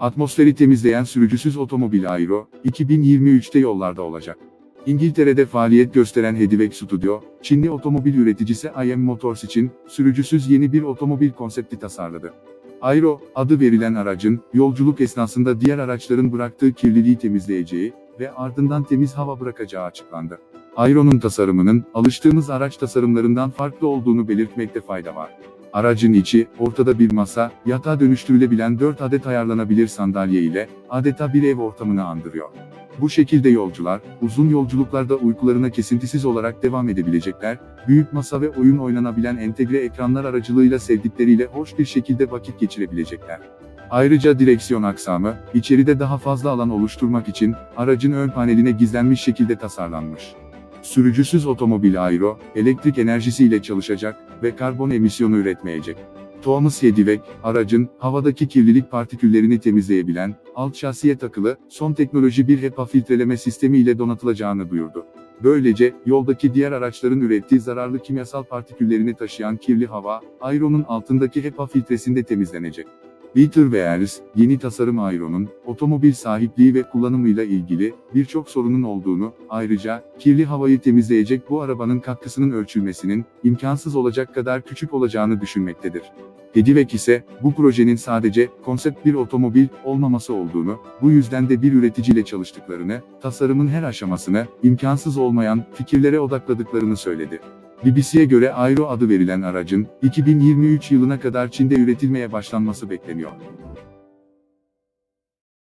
Atmosferi temizleyen sürücüsüz otomobil Airo, 2023'te yollarda olacak. İngiltere'de faaliyet gösteren Hedivek Studio, Çinli otomobil üreticisi IM Motors için sürücüsüz yeni bir otomobil konsepti tasarladı. Airo, adı verilen aracın, yolculuk esnasında diğer araçların bıraktığı kirliliği temizleyeceği ve ardından temiz hava bırakacağı açıklandı. Airo'nun tasarımının, alıştığımız araç tasarımlarından farklı olduğunu belirtmekte fayda var. Aracın içi, ortada bir masa, yatağa dönüştürülebilen 4 adet ayarlanabilir sandalye ile, adeta bir ev ortamını andırıyor. Bu şekilde yolcular, uzun yolculuklarda uykularına kesintisiz olarak devam edebilecekler, büyük masa ve oyun oynanabilen entegre ekranlar aracılığıyla sevdikleriyle hoş bir şekilde vakit geçirebilecekler. Ayrıca direksiyon aksamı, içeride daha fazla alan oluşturmak için, aracın ön paneline gizlenmiş şekilde tasarlanmış. Sürücüsüz otomobil Airo, elektrik enerjisiyle çalışacak ve karbon emisyonu üretmeyecek. Thomas Hedivek, aracın, havadaki kirlilik partiküllerini temizleyebilen, alt şasiye takılı, son teknoloji bir HEPA filtreleme sistemi ile donatılacağını duyurdu. Böylece, yoldaki diğer araçların ürettiği zararlı kimyasal partiküllerini taşıyan kirli hava, Airo'nun altındaki HEPA filtresinde temizlenecek. Peter Weers, yeni tasarım Airo'nun, otomobil sahipliği ve kullanımıyla ilgili, birçok sorunun olduğunu, ayrıca, kirli havayı temizleyecek bu arabanın katkısının ölçülmesinin, imkansız olacak kadar küçük olacağını düşünmektedir. Hedivek ise, bu projenin sadece, konsept bir otomobil, olmaması olduğunu, bu yüzden de bir üreticiyle çalıştıklarını, tasarımın her aşamasını, imkansız olmayan, fikirlere odakladıklarını söyledi. BBC'ye göre Airo adı verilen aracın, 2023 yılına kadar Çin'de üretilmeye başlanması bekleniyor.